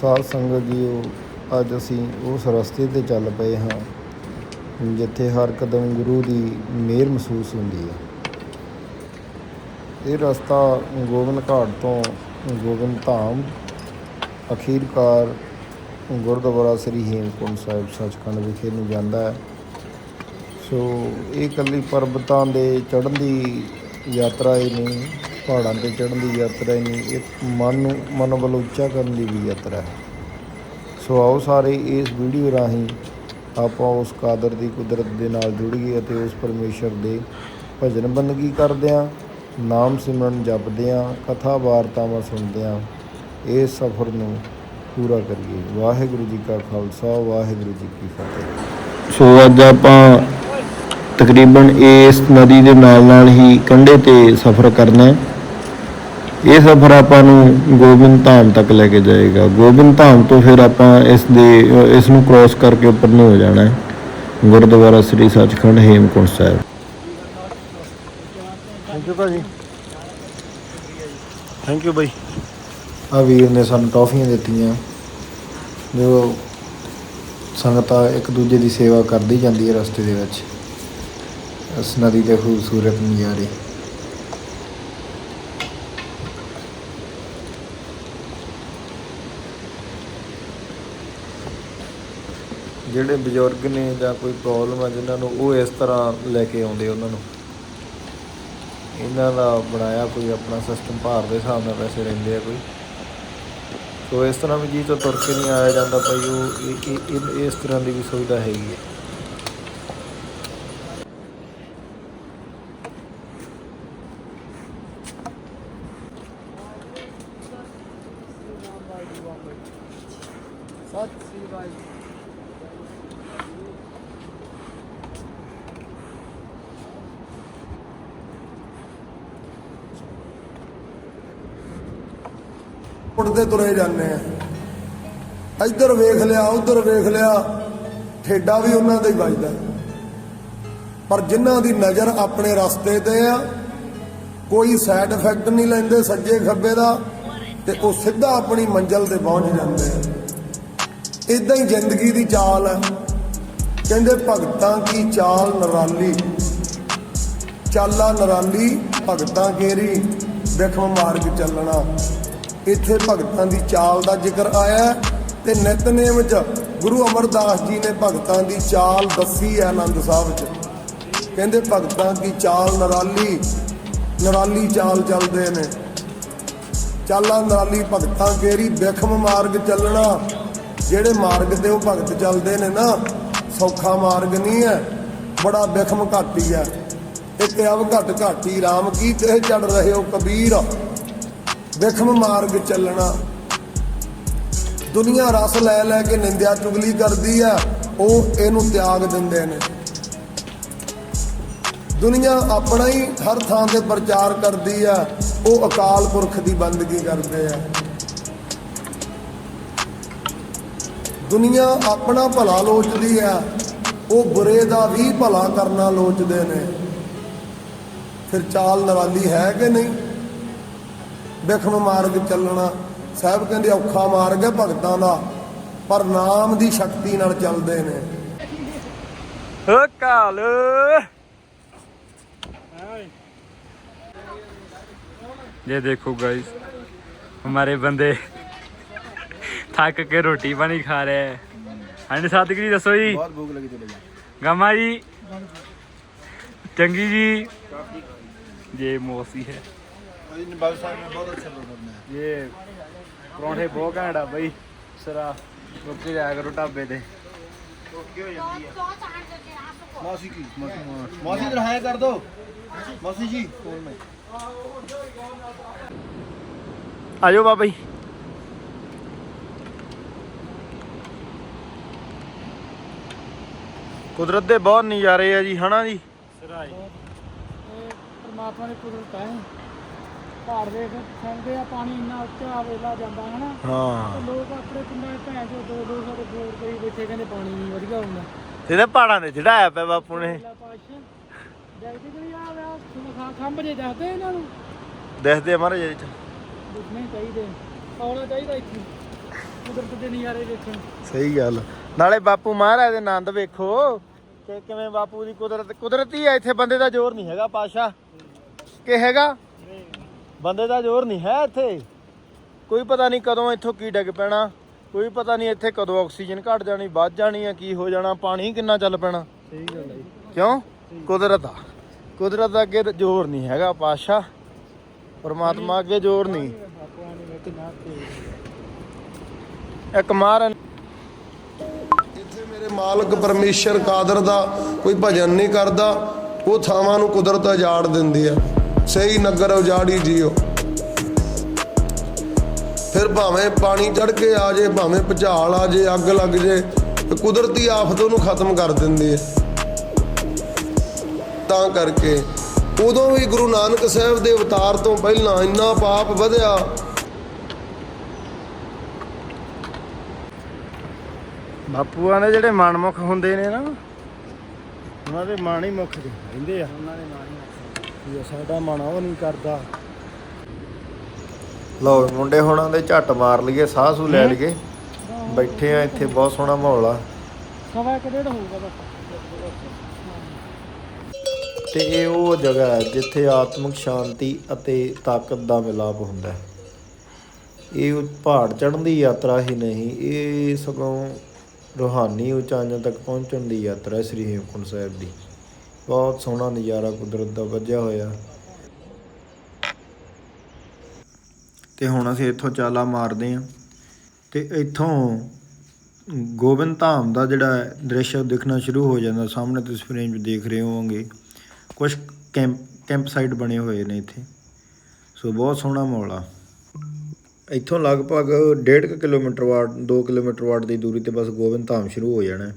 ਸਾਧ ਸੰਗਤ ਜੀਓ ਅੱਜ ਅਸੀਂ ਉਸ ਰਸਤੇ ਤੇ ਚੱਲ ਪਏ ਹਾਂ, ਜਿੱਥੇ ਹਰ ਕਦਮ ਗੁਰੂ ਦੀ ਮਿਹਰ ਮਹਿਸੂਸ ਹੁੰਦੀ ਹੈ। ਇਹ ਰਸਤਾ ਗੋਬਿੰਦ ਘਾਟ ਤੋਂ ਗੋਬਿੰਦ ਧਾਮ, ਅਖੀਰਕਾਰ ਗੁਰਦੁਆਰਾ ਸ੍ਰੀ ਹੇਮਕੁੰਟ ਸਾਹਿਬ ਸੱਚਖੰਡ ਵਿਖੇ ਨੂੰ ਜਾਂਦਾ ਹੈ। ਸੋ ਇਹ ਇਕੱਲੀ ਪਰਬਤਾਂ ਦੇ ਚੜ੍ਹਨ ਦੀ ਯਾਤਰਾ ਹੀ ਨਹੀਂ ਪਹਾੜਾਂ ਤੇ ਚੜ੍ਹਨ ਦੀ ਯਾਤਰਾ ਹੀ ਨਹੀਂ, ਇਹ ਮਨ ਨੂੰ, ਮਨ ਵੱਲ ਉੱਚਾ ਕਰਨ ਦੀ ਵੀ ਯਾਤਰਾ ਹੈ। ਸੋ ਆਓ ਸਾਰੇ ਇਸ ਵੀਡੀਓ ਰਾਹੀਂ ਆਪਾਂ ਉਸ ਕਾਦਰ ਦੀ ਕੁਦਰਤ ਦੇ ਨਾਲ ਜੁੜੀਏ ਅਤੇ ਉਸ ਪਰਮੇਸ਼ਰ ਦੇ ਭਜਨ ਬੰਦਗੀ ਕਰਦੇ ਹਾਂ, ਨਾਮ ਸਿਮਰਨ ਜਪਦੇ ਹਾਂ, ਕਥਾ ਵਾਰਤਾਵਾਂ ਸੁਣਦੇ ਹਾਂ ਇਸ ਸਫ਼ਰ ਨੂੰ ਪੂਰਾ ਕਰੀਏ। ਵਾਹਿਗੁਰੂ ਜੀ ਕਾ ਖਾਲਸਾ, ਵਾਹਿਗੁਰੂ ਜੀ ਕੀ ਫਤਿਹ। ਸੋ ਅੱਜ ਆਪਾਂ ਤਕਰੀਬਨ ਇਸ ਨਦੀ ਦੇ ਨਾਲ ਨਾਲ ਹੀ ਕੰਢੇ ਤੇ ਸਫ਼ਰ ਕਰਨਾ ਹੈ। ਇਹ ਸਫ਼ਰ ਆਪਾਂ ਨੂੰ ਗੋਬਿੰਦ ਧਾਮ ਤੱਕ ਲੈ ਕੇ ਜਾਏਗਾ। ਗੋਬਿੰਦ ਧਾਮ ਤੋਂ ਫਿਰ ਆਪਾਂ ਇਸ ਦੇ ਇਸ ਨੂੰ ਕ੍ਰਾਸ ਕਰਕੇ ਉੱਪਰ ਨੂੰ ਹੋ ਜਾਣਾ ਹੈ। ਗੁਰਦੁਆਰਾ ਸ੍ਰੀ ਸੱਚਖੰਡ ਹੇਮਕੁੰਟ ਸਾਹਿਬ। ਥੈਂਕ ਯੂ ਭਾਜੀ। ਥੈਂਕ ਯੂ ਬਾਈ ਆ ਵੀਰ ਨੇ ਸਾਨੂੰ ਟੌਫੀਆਂ ਦਿੱਤੀਆਂ। ਜੋ ਸੰਗਤਾਂ ਇੱਕ ਦੂਜੇ ਦੀ ਸੇਵਾ ਕਰਦੀ ਜਾਂਦੀ ਹੈ ਰਸਤੇ ਦੇ ਵਿੱਚ। ਇਸ ਨਦੀ ਦੇ ਖੂਬਸੂਰਤ ਨਜ਼ਾਰੇ। ਜਿਹੜੇ ਬਜ਼ੁਰਗ ਨੇ ਜਾਂ ਕੋਈ ਪ੍ਰੋਬਲਮ ਆ ਜਿਨ੍ਹਾਂ ਨੂੰ ਉਹ ਇਸ ਤਰ੍ਹਾਂ ਲੈ ਕੇ ਆਉਂਦੇ ਉਹਨਾਂ ਨੂੰ? ਇਹਨਾਂ ਦਾ ਬਣਾਇਆ ਕੋਈ ਆਪਣਾ ਸਿਸਟਮ ਭਾਰ ਦੇ ਹਿਸਾਬ ਨਾਲ ਪੈਸੇ ਲੈਂਦੇ ਆ ਕੋਈ? ਸੋ ਇਸ ਤਰ੍ਹਾਂ ਵੀ ਜੀ ਤੋਂ ਤੁਰ ਕੇ ਨਹੀਂ ਆਇਆ ਜਾਂਦਾ ਭਾਈ, ਉਹ ਇਹ- ਇਹ- ਇਸ ਤਰ੍ਹਾਂ ਦੀ ਵੀ ਸੁਵਿਧਾ ਹੈਗੀ ਹੈ ਉੱਡਦੇ ਤੁਰੇ ਜਾਂਦੇ ਆ। ਇੱਧਰ ਵੇਖ ਲਿਆ, ਉੱਧਰ ਵੇਖ ਲਿਆ, ਠੇਡਾ ਵੀ ਉਹਨਾਂ ਦਾ ਹੀ ਵੱਜਦਾ। ਪਰ ਜਿਨ੍ਹਾਂ ਦੀ ਨਜ਼ਰ ਆਪਣੇ ਰਸਤੇ ਤੇ ਆ, ਕੋਈ ਸਾਈਡ ਇਫੈਕਟ ਨਹੀਂ ਲੈਂਦੇ ਸੱਜੇ ਖੱਬੇ ਦਾ, ਤੇ ਉਹ ਸਿੱਧਾ ਆਪਣੀ ਮੰਜ਼ਲ ਤੇ ਪਹੁੰਚ ਜਾਂਦੇ ਆ। ਇਦਾਂ ਹੀ ਜ਼ਿੰਦਗੀ ਦੀ ਚਾਲ ਹੈ ਕਹਿੰਦੇ ਭਗਤਾਂ ਕੀ ਚਾਲ ਨਰਾਲੀ? ਚਾਲਾ ਨਰਾਲੀ, ਭਗਤਾਂ ਕੇਰੀ, ਵਿਖਮ ਮਾਰਗ ਚੱਲਣਾ। ਇੱਥੇ ਭਗਤਾਂ ਦੀ ਚਾਲ ਦਾ ਜ਼ਿਕਰ ਆਇਆ ਤੇ ਨਿਤਨੇਮ ਚ ਗੁਰੂ ਅਮਰਦਾਸ ਜੀ ਨੇ ਭਗਤਾਂ ਦੀ ਚਾਲ ਦੱਸੀ ਹੈ ਆਨੰਦ ਸਾਹਿਬ ਚ। ਕਹਿੰਦੇ ਭਗਤਾਂ ਦੀ ਚਾਲ ਨਰਾਲੀ ਨਰਾਲੀ ਚਾਲ ਚੱਲਦੇ ਨੇ। ਚਾਲਾਂ ਨਰਾਲੀ ਭਗਤਾਂ ਕੇਰੀ ਵਿਖਮ ਮਾਰਗ ਚੱਲਣਾ। ਜਿਹੜੇ ਮਾਰਗ ਤੇ ਉਹ ਭਗਤ ਚੱਲਦੇ ਨੇ ਨਾ, ਸੌਖਾ ਮਾਰਗ ਨਹੀਂ ਹੈ, ਬੜਾ ਵਿਖਮ ਘਾਟੀ ਹੈ। ਇੱਕ ਅਵ ਘਟ ਘਾਟੀ RAM ਕੀ ਤੇ ਚੜ ਰਹੇ ਹੋ ਕਬੀਰ। ਵਿਖਮ ਮਾਰਗ ਚੱਲਣਾ। ਦੁਨੀਆ ਰਸ ਲੈ ਲੈ ਕੇ ਨਿੰਦਿਆ ਚੁਗਲੀ ਕਰਦੀ ਆ, ਉਹ ਇਹਨੂੰ ਤਿਆਗ ਦਿੰਦੇ ਨੇ। ਦੁਨੀਆ ਆਪਣਾ ਹੀ ਹਰ ਥਾਂ ਤੇ ਪ੍ਰਚਾਰ ਕਰਦੀ ਆ, ਉਹ ਅਕਾਲ ਪੁਰਖ ਦੀ ਬੰਦਗੀ ਕਰਦੇ ਆ। ਦੁਨੀਆ ਆਪਣਾ ਭਲਾ ਲੋਚਦੀ ਆ, ਉਹ ਬੁਰੇ ਦਾ ਵੀ ਭਲਾ ਕਰਨਾ ਲੋਚਦੇ ਨੇ। ਫਿਰ ਚਾਲ ਨਰਾਲੀ ਹੈ ਕਿ ਨਹੀਂ? ਵਿਖਮ ਮਾਰਗ ਚੱਲਣਾ ਸਾਹਿਬ ਕਹਿੰਦੇ ਔਖਾ ਮਾਰਗ ਹੈ ਭਗਤਾਂ ਦਾ ਪਰ ਨਾਮ ਦੀ ਸ਼ਕਤੀ ਨਾਲ ਚੱਲਦੇ ਨੇ ਓ ਕਾਲ ये देखो गाइस हमारे बंदे थक के रोटी पानी खा रहे हैं हाँ जी सादगी जी दसो जी ਬਹੁਤ ਭੁੱਖ ਲੱਗੀ ਚਲੇ ਜਾ गमा जी चंगी जी ये मौसी है ਬਾਬਾ ਸਾਹਿਬ ਨੇ ਬਹੁਤ ਅੱਛਾ ਲੋਕ ਨੇ ये ਪਰੌਂਠੇ ਬਹੁਤ ਘੈਂਟ ਆ ਬਈ ਸਰਾ ਰੁਕ ਜਾਇਆ ਕਰੋ ਢਾਬੇ ਤੇ ਮਾਸੀ ਕੀ ਮਾਸੀ ਇਧਰ ਹਾਇ ਕਰ ਦੋ ਮਾਸੀ ਜੀ ਫੋਨ ਮੈਂ ਆਜੋ ਬਾਬਾ ਜੀ ਕੁਦਰਤ ਦੇ ਬਹੁਤ ਨਜ਼ਾਰੇ ਆ ਜੀ ਹਨਾ ਜੀ ਸਰਾਈ ਪਰਮਾਤਮਾ ਦੀ ਕੁਦਰਤ ਹੈ ਪਹਾੜ ਵੇਖ ਸੰਦੇ ਆ ਪਾਣੀ ਇੰਨਾ ਉੱਚਾ ਵੇਲਾ ਜਾਂਦਾ ਹੈ ਨਾ ਹਾਂ। ਤੇ ਲੋਕ ਆਪਣੇ ਪਿੰਡਾਂ 'ਚ ਭੈਣ ਚੋ ਦੋ ਦੋ ਸਾਡੇ ਬੋਰ ਕਰੀ ਬੈਠੇ ਕਹਿੰਦੇ ਪਾਣੀ ਨਹੀਂ ਵਧੀਆ ਹੁੰਦਾ। ਇਹਦੇ ਪਹਾੜਾਂ ਤੇ ਚੜਾਇਆ ਪਿਆ ਬਾਪੂ ਨੇ। ਕੋਈ ਆ ਵਾ ਸੁਖਾ ਖੰਭ ਜੇ ਦੱਸਦੇ ਇਹਨਾਂ ਨੂੰ। ਦੇਖਦੇ ਆ ਮਹਾਰਾਜ ਜੀ ਚ। ਦੁਸ਼ਮਣ ਚਾਹੀਦੇ ਆਉਣਾ ਚਾਹੀਦਾ ਇੱਥੇ। ਕੁਦਰਤ ਦੇ ਨਜ਼ਾਰੇ ਵੇਖਣ। ਸਹੀ ਗੱਲ। ਨਾਲੇ ਬਾਪੂ ਮਹਾਰਾਜ ਦੇ ਆਨੰਦ ਵੇਖੋ। ਕਿ ਕਿਵੇਂ ਬਾਪੂ ਦੀ ਕੁਦਰਤ ਕੁਦਰਤੀ ਹੈ ਇੱਥੇ ਬੰਦੇ ਦਾ ਜ਼ੋਰ ਨਹੀਂ ਹੈਗਾ ਪਾਸ਼ਾ। ਕਿ ਹੈਗਾ? ਬੰਦੇ ਦਾ ਜ਼ੋਰ ਨਹੀਂ ਹੈ ਇੱਥੇ। ਕੋਈ ਪਤਾ ਨਹੀਂ ਕਦੋਂ ਇੱਥੋਂ ਕੀ ਡਿੱਗ ਪੈਣਾ। ਕੋਈ ਪਤਾ ਨਹੀਂ ਇੱਥੇ ਕਦੋਂ ਆਕਸੀਜਨ ਘਟ ਜਾਣੀ ਵੱਧ ਜਾਣੀ ਹੈ ਕੀ ਹੋ ਜਾਣਾ ਪਾਣੀ ਕਿੰਨਾ ਚੱਲ ਪੈਣਾ। ਸਹੀ ਗੱਲ ਹੈ ਕਿਉਂ? ਕੁਦਰਤ ਆ। ਕੁਦਰਤ ਦਾ ਅੱਗੇ ਜ਼ੋਰ ਨਹੀਂ ਹੈਗਾ ਪਾਸ਼ਾ ਪਰਮਾਤਮਾ ਅੱਗੇ ਜ਼ੋਰ ਨਹੀਂ। ਇੱਕ ਮਾਰਨ ਇੱਥੇ ਮੇਰੇ ਮਾਲਕ ਪਰਮੇਸ਼ਰ ਕਾਦਰ ਦਾ ਕੋਈ ਭਜਨ ਨਹੀਂ ਕਰਦਾ ਉਹ ਥਾਵਾਂ ਨੂੰ ਕੁਦਰਤ ਉਜਾੜ ਦਿੰਦੀ ਆ। ਸਹੀ ਨਗਰ ਉਜਾੜੀ ਜਿਓ। ਫਿਰ ਭਾਵੇਂ ਪਾਣੀ ਚੜ ਕੇ ਆ ਜੇ ਭਾਵੇਂ ਭੁਚਾਲ ਆ ਜੇ ਅੱਗ ਲੱਗ ਜੇ ਤੇ ਕੁਦਰਤੀ ਆਫਤ ਉਹਨੂੰ ਖਤਮ ਕਰ ਦਿੰਦੀ ਹੈ ਤਾਂ ਕਰਕੇ ਉਦੋਂ ਵੀ ਗੁਰੂ ਨਾਨਕ ਸਾਹਿਬ ਦੇ ਅਵਤਾਰ ਤੋਂ ਪਹਿਲਾਂ ਇੰਨਾ ਪਾਪ ਵਧਿਆ। ਬਾਪੂਆਂ ਦੇ ਜਿਹੜੇ ਮਨਮੁਖ ਹੁੰਦੇ ਨੇ ਨਾ ਉਹਨਾਂ ਦੇ ਮਨ ਹੀ ਮੁੱਖ ਦੇ ਰਹਿੰਦੇ ਆ। ਉਹਨਾਂ ਦੇ ਨਾਲ ਹੀ ਇਹ ਸਾਡਾ ਮਨ ਉਹ ਨਹੀਂ ਕਰਦਾ। ਲਓ ਮੁੰਡੇ ਹੋਣਾ ਦੇ ਝੱਟ ਮਾਰ ਲਈਏ ਸਾਹ ਸੂ ਲੈ ਲਈਏ। ਬੈਠੇ ਆ ਇੱਥੇ ਬਹੁਤ ਸੋਹਣਾ ਮਾਹੌਲ ਆ। ਸਵਾ ਇੱਕ ਡੇਢ ਹੋਊਗਾ ਬਸ। ਤੇ ਇਹ ਉਹ ਜਗ੍ਹਾ ਹੈ ਜਿੱਥੇ ਆਤਮਿਕ ਸ਼ਾਂਤੀ ਅਤੇ ਤਾਕਤ ਦਾ ਮਿਲਾਪ ਹੁੰਦਾ ਹੈ। ਇਹ ਪਹਾੜ ਚੜ੍ਹਨ ਦੀ ਯਾਤਰਾ ਹੀ ਨਹੀਂ ਇਹ ਸਗੋਂ ਰੂਹਾਨੀ ਉਚਾਈਆਂ ਤੱਕ ਪਹੁੰਚਣ ਦੀ ਯਾਤਰਾ ਹੈ ਸ੍ਰੀ ਹੇਮਕੁੰਟ ਸਾਹਿਬ ਦੀ। ਬਹੁਤ ਸੋਹਣਾ ਨਜ਼ਾਰਾ ਕੁਦਰਤ ਦਾ ਵੱਜਿਆ ਹੋਇਆ। ਤੇ ਹੁਣ ਅਸੀਂ ਇੱਥੋਂ ਚਾਲਾ ਮਾਰਦੇ ਹਾਂ ਤੇ ਇੱਥੋਂ ਗੋਬਿੰਦ ਧਾਮ ਦਾ ਜਿਹੜਾ ਦ੍ਰਿਸ਼ ਦਿਖਣਾ ਸ਼ੁਰੂ ਹੋ ਜਾਂਦਾ। ਸਾਹਮਣੇ ਤੁਸੀਂ ਫਰੇਮ ਵਿੱਚ ਦੇਖ ਰਹੇ ਹੋਵੋਗੇ। ਕੁਝ ਕੈਂਪ ਕੈਂਪ ਸਾਈਟ ਬਣੇ ਹੋਏ ਨੇ ਇੱਥੇ। ਸੋ ਬਹੁਤ ਸੋਹਣਾ ਮਾਹੌਲ ਆ। ਇੱਥੋਂ ਲਗਭਗ 1.5 ਕਿਲੋਮੀਟਰ ਵਾਟ 2 ਕਿਲੋਮੀਟਰ ਵਾਟ ਦੀ ਦੂਰੀ ਤੇ ਬਸ ਗੋਬਿੰਦ ਧਾਮ ਸ਼ੁਰੂ ਹੋ ਜਾਣਾ।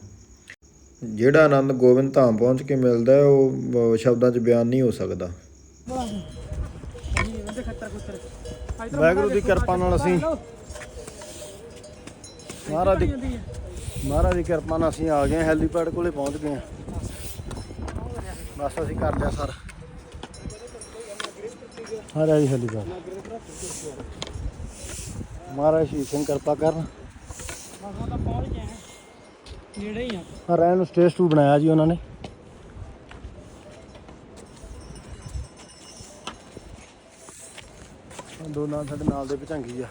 ਜਿਹੜਾ ਆਨੰਦ ਗੋਬਿੰਦ ਧਾਮ ਪਹੁੰਚ ਕੇ ਮਿਲਦਾ ਹੈ, ਉਹ ਸ਼ਬਦਾਂ 'ਚ ਬਿਆਨ ਨਹੀਂ ਹੋ ਸਕਦਾ। ਵਾਹਿਗੁਰੂ ਦੀ ਕਿਰਪਾ ਨਾਲ ਅਸੀਂ ਮਹਾਰਾਜ ਦੀ ਮਹਾਰਾਜ ਦੀ ਕਿਰਪਾ ਨਾਲ ਅਸੀਂ ਆ ਗਏ ਹੈਲੀਪੈਡ ਕੋਲੇ ਪਹੁੰਚ ਗਏ ਬਸ ਅਸੀਂ ਕਰ ਲਿਆ ਸਰ। ਮਹਾਰਾਜ ਦੀ ਹੈਲੀਪੈਡ। ਮਹਾਰਾਜ ਸ਼੍ਰੀ ਸਿੰਘ ਕਿਰਪਾ ਕਰਨ। ਮਸਾਂ ਤਾਂ ਪਹੁੰਚ ਗਏ ਨੇੜੇ ਹੀ ਆ। ਆ ਰਹਿਣ ਨੂੰ ਸਟੇਜ 2 ਬਣਾਇਆ ਜੀ ਉਹਨਾਂ ਨੇ। ਦੋ ਨਾਲ ਸਾਡੇ ਨਾਲ ਦੇ ਭਚੰਗੀ ਆ।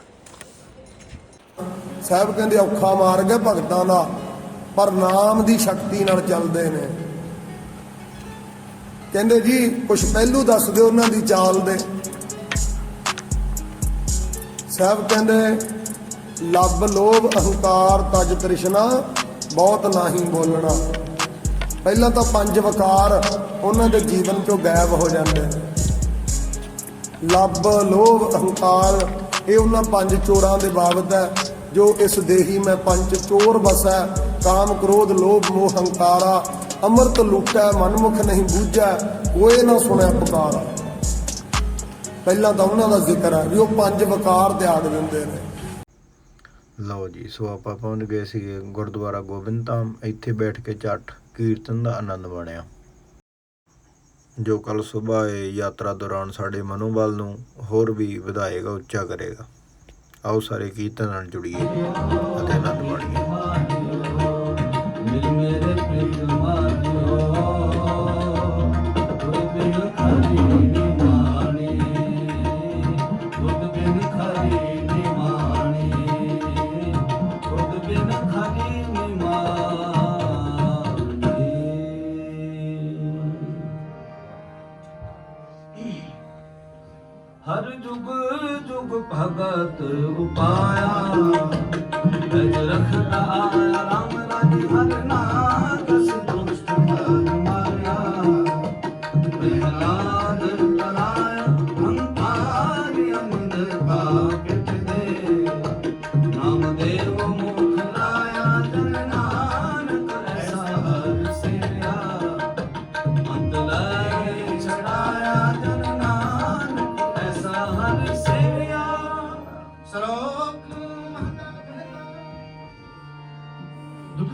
ਸਾਹਿਬ ਕਹਿੰਦੇ ਔਖਾ ਮਾਰਗ ਹੈ ਭਗਤਾਂ ਦਾ ਪਰ ਨਾਮ ਦੀ ਸ਼ਕਤੀ ਨਾਲ ਚੱਲਦੇ ਨੇ। ਕਹਿੰਦੇ ਜੀ ਕੁਝ ਪਹਿਲੂ ਦੱਸ ਦਿਓ ਉਹਨਾਂ ਦੀ ਚਾਲ ਦੇ। ਸਾਹਿਬ ਕਹਿੰਦੇ ਲੱਭ ਲੋਭ ਅਹੰਕਾਰ ਤਜ ਤ੍ਰਿਸ਼ਨਾ ਬਹੁਤ ਨਹੀਂ ਬੋਲਣਾ। ਪਹਿਲਾਂ ਤਾਂ ਪੰਜ ਵਕਾਰ ਉਹਨਾਂ ਦੇ ਜੀਵਨ ਚੋਂ ਗਾਇਬ ਹੋ ਜਾਂਦੇ ਨੇ। ਲੱਭ, ਲੋਭ, ਅਹੰਕਾਰ, ਇਹ ਉਹਨਾਂ ਪੰਜ ਚੋਰਾਂ ਦੇ ਬਾਬਤ ਹੈ, ਜੋ ਇਸ ਦੇਹੀ ਮੈਂ ਪੰਜ ਚੋਰ ਬਸੈ ਕਾਮ, ਕ੍ਰੋਧ, ਲੋਭ, ਮੋਹ, ਹੰਕਾਰਾ, ਅੰਮ੍ਰਿਤ ਲੁਟੈ, ਮਨਮੁਖ ਨਹੀਂ ਬੂਝੈ ਕੋਏ ਨਾ ਸੁਣਿਆ ਪੁਕਾਰਾ। ਪਹਿਲਾਂ ਤਾਂ ਉਹਨਾਂ ਦਾ ਜ਼ਿਕਰ ਹੈ ਵੀ ਉਹ ਪੰਜ ਵਕਾਰ ਤਿਆਗ ਦਿੰਦੇ ਨੇ। ਲਓ ਜੀ, ਸੋ ਆਪਾਂ ਪਹੁੰਚ ਗਏ ਸੀਗੇ ਗੁਰਦੁਆਰਾ ਗੋਬਿੰਦ ਧਾਮ। ਇੱਥੇ ਬੈਠ ਕੇ ਝੱਟ ਕੀਰਤਨ ਦਾ ਆਨੰਦ ਮਾਣਿਆ। ਜੋ ਕੱਲ ਸਵੇਰ ਇਹ ਯਾਤਰਾ ਦੌਰਾਨ ਸਾਡੇ ਮਨੋਬਲ ਨੂੰ ਹੋਰ ਵੀ ਵਧਾਏਗਾ, ਉੱਚਾ ਕਰੇਗਾ। ਆਓ ਸਾਰੇ ਕੀਰਤਨ ਨਾਲ ਜੁੜੀਏ ਅਤੇ ਆਨੰਦ ਮਾਣੀਏ। राम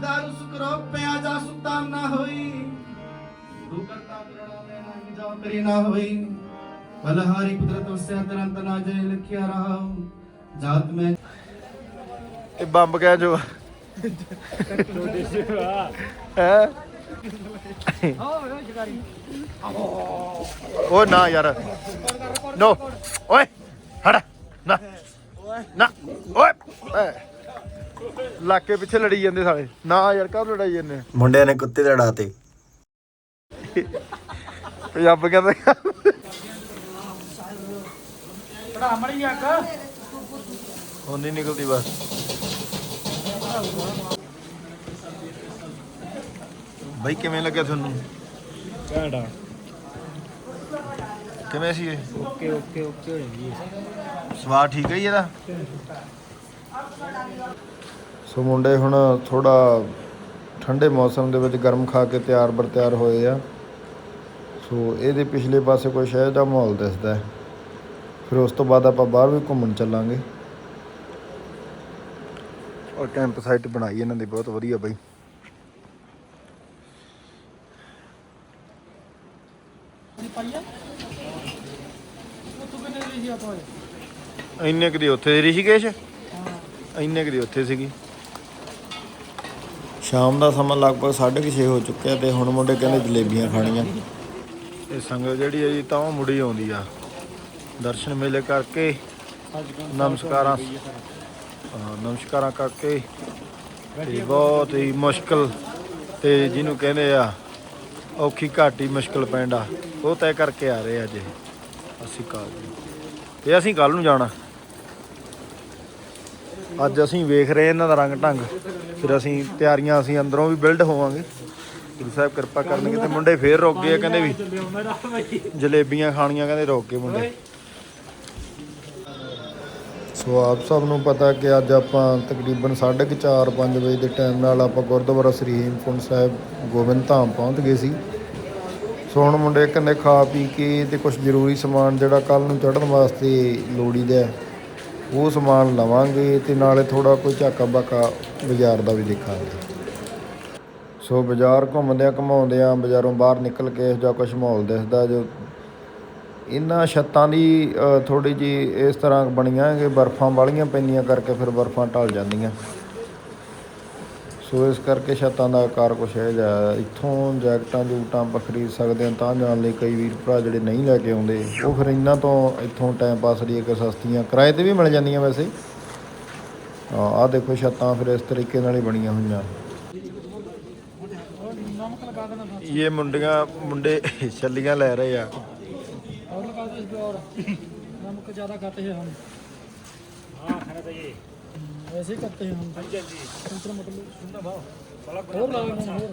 ਦੁਖਦਾਰੂ ਸੁਖ ਰੋਗ ਪਿਆ ਜਾ ਸੁਤਾ ਨਾ ਹੋਈ ਤੂੰ ਕਰਤਾ ਕਰਣਾ ਮੈਂ ਨਹੀਂ ਜਾ ਕਰੀ ਨਾ ਹੋਈ ਬਲਹਾਰੀ ਕੁਦਰਤ ਵਸਿਆ ਤਰੰਤ ਨਾ ਜੈ ਲਿਖਿਆ ਇਹ ਬੰਬ ਕਹਿ ਜੋ ਹੈ ਹੋ ਸ਼ਿਕਾਰੀ ਓ ਨਾ ਯਾਰ ਨੋ ਓਏ ਹਟ ਨਾ ਨਾ ਓਏ ਲਾਕੇ ਪਿੱਛੇ ਲੜੀ ਜਾਂਦੇ ਸਾਲੇ। ਨਾ ਯਾਰ ਕਬ ਲੜਾਈ ਜਾਂਦੇ? ਮੁੰਡਿਆਂ ਨੇ ਕੁੱਤੇ ਲੜਾਤੇ। ਪੰਜਾਬ ਕਹਿੰਦਾ ਪੜਾ ਮੜੀ ਅੱਗ ਹੁਣ ਨਹੀਂ ਨਿਕਲਦੀ ਬਸ। ਬਾਈ ਕਿਵੇਂ ਲੱਗਿਆ ਤੁਹਾਨੂੰ? ਘਾੜਾ ਕਿਵੇਂ ਸੀ ਇਹ? ਓਕੇ ਓਕੇ ਓਕੇ ਹੋ ਜਾਂਦੀ ਹੈ ਸਵਾਦ ਠੀਕ ਹੈ ਜੀ ਇਹਦਾ? ਸੋ ਮੁੰਡੇ ਹੁਣ ਥੋੜਾ ਠੰਡੇ ਮੌਸਮ ਦੇ ਵਿੱਚ ਗਰਮ ਖਾ ਕੇ ਤਿਆਰ ਬਰ ਤਿਆਰ ਹੋਏ ਆ। ਸੋ ਇਹਦੇ ਪਿਛਲੇ ਪਾਸੇ ਕੋਈ ਸ਼ਹਿਰ ਦਾ ਮਾਹੌਲ ਦਿਸਦਾ ਹੈ। ਫਿਰ ਉਸ ਤੋਂ ਬਾਅਦ ਆਪਾਂ ਬਾਹਰ ਵੀ ਘੁੰਮਣ ਚੱਲਾਂਗੇ। ਔਰ ਕੈਂਪ ਸਾਈਟ ਬਣਾਈ ਇਹਨਾਂ ਦੀ ਬਹੁਤ ਵਧੀਆ ਬਈ। ਇੰਨੇ ਕੁ ਦੀ ਉੱਥੇ ਰਿਸ਼ੀਕੇਸ਼? ਇੰਨੇ ਕੁ ਦੀ ਉੱਥੇ ਸੀਗੀ। ਸ਼ਾਮ ਦਾ ਸਮਾਂ ਲਗਭਗ 6:30 ਹੋ ਚੁੱਕਿਆ ਤੇ ਹੁਣ ਮੁੰਡੇ ਕਹਿੰਦੇ ਜਲੇਬੀਆਂ ਖਾਣੀਆਂ। ਇਹ ਸੰਗਤ ਜਿਹੜੀ ਹੈ ਜੀ, ਤਾਂ ਉਹ ਮੁੜੀ ਆਉਂਦੀ ਆ। ਦਰਸ਼ਨ ਮੇਲੇ ਕਰਕੇ, ਨਮਸਕਾਰਾਂ ਨਮਸਕਾਰਾਂ ਕਰਕੇ। ਤੇ ਬਹੁਤ ਹੀ ਮੁਸ਼ਕਲ ਤੇ ਜਿਹਨੂੰ ਕਹਿੰਦੇ ਆ, ਔਖੀ ਘਾਟੀ ਮੁਸ਼ਕਲ ਪੈਂਦਾ ਉਹ ਤੈਅ ਕਰਕੇ ਆ ਰਹੇ ਅੱਜ। ਇਹ। ਅਸੀਂ ਕਾਲ ਜੀ ਤੇ ਅਸੀਂ ਕੱਲ ਨੂੰ ਜਾਣਾ। ਅੱਜ ਅਸੀਂ ਵੇਖ ਰਹੇ ਇਹਨਾਂ ਦਾ ਰੰਗ ਢੰਗ। ਫਿਰ ਅਸੀਂ ਤਿਆਰੀਆਂ ਅਸੀਂ ਅੰਦਰੋਂ ਵੀ ਬਿਲਡ ਹੋਵਾਂਗੇ। ਗੁਰੂ ਸਾਹਿਬ ਕਿਰਪਾ ਕਰਨਗੇ ਤੇ ਮੁੰਡੇ ਫੇਰ ਰੁਕ ਗਏ ਆ, ਕਹਿੰਦੇ ਵੀ। ਜਲੇਬੀਆਂ ਖਾਣੀਆਂ ਕਹਿੰਦੇ ਰੁਕ ਗਏ ਮੁੰਡੇ। ਸੋ ਆਪ ਸਭ ਨੂੰ ਪਤਾ ਕਿ ਅੱਜ ਆਪਾਂ ਤਕਰੀਬਨ 4:30 5 ਵਜੇ ਦੇ ਟਾਈਮ ਨਾਲ ਆਪਾਂ ਗੁਰਦੁਆਰਾ ਸ੍ਰੀ ਹੇਮਕੁੰਟ ਸਾਹਿਬ ਗੋਬਿੰਦ ਧਾਮ ਪਹੁੰਚ ਗਏ ਸੀ। ਸੋ ਹੁਣ ਮੁੰਡੇ ਕਹਿੰਦੇ ਖਾ ਪੀ ਕੇ ਤੇ ਕੁਝ ਜ਼ਰੂਰੀ ਸਮਾਨ ਜਿਹੜਾ ਕੱਲ ਨੂੰ ਚੜ੍ਹਨ ਵਾਸਤੇ ਲੋੜੀਦਾ ਹੈ, ਉਹ ਸਮਾਨ ਲਵਾਂਗੇ ਤੇ ਨਾਲੇ ਥੋੜਾ ਕੋਈ ਝਾਕਾ ਬਾਕਾ ਬਾਜ਼ਾਰ ਦਾ ਵੀ ਦੇਖਾਂਗੇ। ਸੋ ਬਾਜ਼ਾਰ ਘੁੰਮਦਿਆਂ ਘਮਾਉਂਦਿਆਂ ਬਾਜ਼ਾਰੋਂ ਬਾਹਰ ਨਿਕਲ ਕੇ ਇਹੋ ਜਿਹਾ ਕੁਝ ਮਾਹੌਲ ਦਿਸਦਾ ਜੋ ਇਹਨਾਂ ਛੱਤਾਂ ਦੀ ਥੋੜੀ ਜੀ ਇਸ ਤਰ੍ਹਾਂ ਬਣੀਆਂ ਕਿ ਬਰਫ਼ਾਂ ਵਾਲੀਆਂ ਪੈਂਦੀਆਂ ਕਰਕੇ ਫਿਰ ਬਰਫ਼ਾਂ ਢਲ ਜਾਂਦੀਆਂ। ਸੋ ਇਸ ਕਰਕੇ ਛੱਤਾਂ ਦਾ ਆਕਾਰ ਕੁਛ ਹੈ ਜਿਹਾ ਇੱਥੋਂ ਜੈਕਟਾਂ ਜੂਟਾਂ ਆਪਾਂ ਖਰੀਦ ਸਕਦੇ ਹਾਂ ਤਾਂ ਜਾਣ ਲਈ ਕਈ ਵੀਰ ਭਰਾ ਜਿਹੜੇ ਨਹੀਂ ਲੈ ਕੇ ਆਉਂਦੇ ਉਹ ਫਿਰ ਇਹਨਾਂ ਤੋਂ ਇੱਥੋਂ ਟਾਈਮ ਪਾਸ ਲਈ ਇੱਕ ਸਸਤੀਆਂ ਕਿਰਾਏ ਤੇ ਵੀ ਮਿਲ ਜਾਂਦੀਆਂ ਵੈਸੇ ਹਾਂ ਆਹ ਦੇਖੋ ਛੱਤਾਂ ਫਿਰ ਇਸ ਤਰੀਕੇ ਨਾਲ ਹੀ ਬਣੀਆਂ ਹੋਈਆਂ ਨਮਕ ਲਗਾ ਦੇਣਾ ਬਸ ਇਹ ਮੁੰਡੀਆਂ ਮੁੰਡੇ ਛੱਲੀਆਂ ਲੈ ਰਹੇ ਆ और लगा दो इस पे और नमक ज़्यादा खाते हैं हम हाँ खाना चाहिए ऐसे ही करते हैं हम हाँ जी हाँ मतलब और लगाना और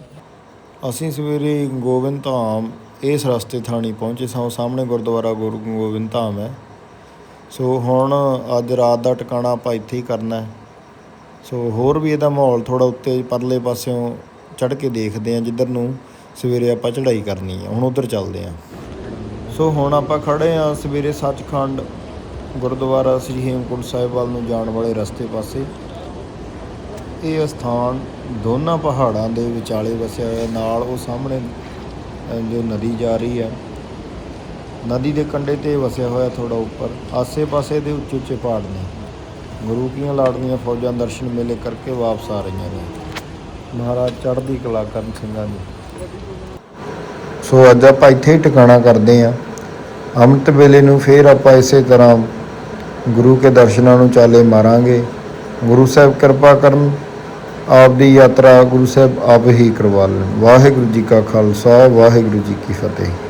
ਅਸੀਂ ਸਵੇਰੇ ਗੋਬਿੰਦ ਧਾਮ ਇਸ ਰਸਤੇ ਥਾਣੀ ਪਹੁੰਚੇ ਸਾਂ ਉਹ ਸਾਹਮਣੇ ਗੁਰਦੁਆਰਾ ਗੁਰੂ ਗੋਬਿੰਦ ਧਾਮ ਹੈ ਸੋ ਹੁਣ ਅੱਜ ਰਾਤ ਦਾ ਟਿਕਾਣਾ ਆਪਾਂ ਇੱਥੇ ਹੀ ਕਰਨਾ ਹੈ ਸੋ ਹੋਰ ਵੀ ਇਹਦਾ ਮਾਹੌਲ ਥੋੜਾ ਉੱਤੇ ਪਰਲੇ ਪਾਸਿਓਂ ਚੜ੍ਹ ਕੇ ਦੇਖਦੇ ਹਾਂ ਜਿੱਧਰ ਨੂੰ ਸਵੇਰੇ ਆਪਾਂ ਚੜ੍ਹਾਈ ਕਰਨੀ ਹੈ ਹੁਣ ਉਧਰ ਚੱਲਦੇ ਹਾਂ ਸੋ ਹੁਣ ਆਪਾਂ ਖੜੇ ਹਾਂ ਸਵੇਰੇ ਸੱਚਖੰਡ ਗੁਰਦੁਆਰਾ ਸ੍ਰੀ ਹੇਮਕੁੰਟ ਸਾਹਿਬ ਵੱਲ ਨੂੰ ਜਾਣ ਵਾਲੇ ਰਸਤੇ ਪਾਸੇ। ਇਹ ਸਥਾਨ ਦੋਨਾਂ ਪਹਾੜਾਂ ਦੇ ਵਿਚਾਲੇ ਵਸਿਆ ਹੋਇਆ। ਨਾਲ ਉਹ ਸਾਹਮਣੇ ਜੋ ਨਦੀ ਜਾ ਰਹੀ ਹੈ। ਨਦੀ ਦੇ ਕੰਢੇ ਤੇ ਵਸਿਆ ਹੋਇਆ ਥੋੜਾ ਉੱਪਰ। ਆਸੇ-ਪਾਸੇ ਦੇ ਉੱਚੇ ਉੱਚੇ ਪਹਾੜ ਨੇ। ਗੁਰੂ ਕੀਆਂ ਲਾੜਨੀਆਂ ਫੌਜਾਂ ਦਰਸ਼ਨ ਮੇਲੇ ਕਰਕੇ ਵਾਪਸ ਆ ਰਹੀਆਂ ਨੇ। ਮਹਾਰਾਜ ਚੜ੍ਹਦੀ ਕਲਾ ਕਰਨ ਸਿੰਘਾਂ ਦੀ ਸੋ ਅੱਜ ਆਪਾਂ ਇੱਥੇ ਹੀ ਟਿਕਾਣਾ ਕਰਦੇ ਆਂ ਅੰਮ੍ਰਿਤ ਵੇਲੇ ਨੂੰ ਫੇਰ ਆਪਾਂ ਇਸੇ ਤਰ੍ਹਾਂ ਗੁਰੂ ਕੇ ਦਰਸ਼ਨਾਂ ਨੂੰ ਚਾਲੇ ਮਾਰਾਂਗੇ। ਗੁਰੂ ਸਾਹਿਬ ਕਿਰਪਾ ਕਰਨ, ਆਪ ਦੀ ਯਾਤਰਾ ਗੁਰੂ ਸਾਹਿਬ ਆਪ ਹੀ ਕਰਵਾ ਲੈਣ। ਵਾਹਿਗੁਰੂ ਜੀ ਕਾ ਖਾਲਸਾ, ਵਾਹਿਗੁਰੂ ਜੀ ਕੀ ਫਤਿਹ।